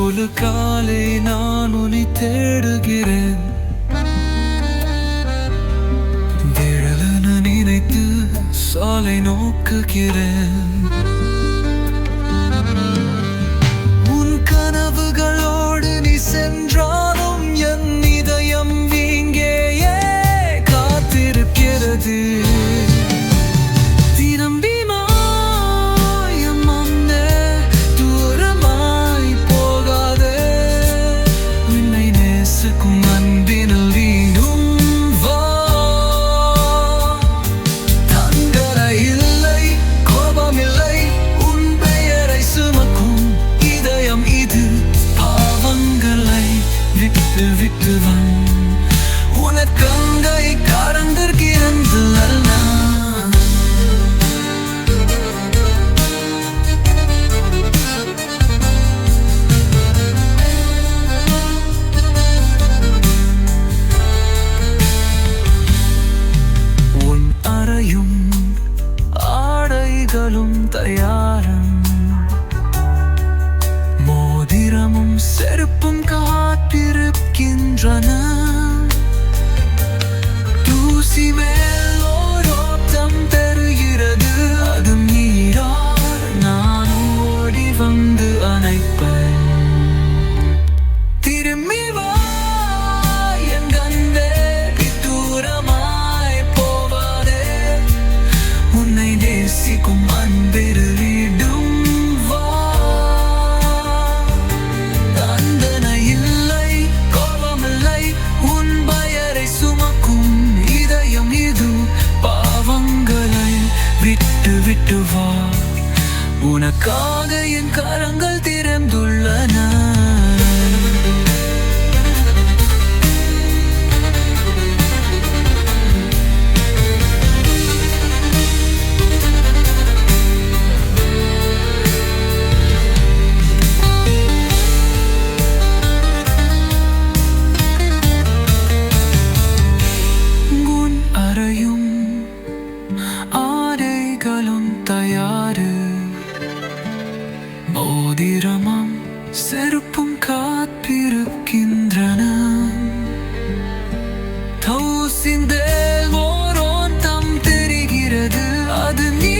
குலுக்காலே நான் உனி தேடுகிறேன். நினைத்து சாலை நோக்குகிறேன். விட்டு விட்டு வந் உனக்கங்கை கடந்திருக்கிறது நான் உன் அறையும் ஆடைகளும் தயார் தூசி மேல் ஓரோட்டம் பெறுகிறது அது நீரார் நான் ஓடி வந்து அணைப்பேன். திரும்பி வா என் கண்டே தூரமாய் போவாதே. உன்னை நேசிக்கும் விட்டு வா உனக்காக என் கரங்கள் திறந்துள்ளன மோதிரமும் செருப்பும் காத்திருக்கின்றன. தௌசிந்தே ஓரோன் தம் தெரிகிறது அது நீ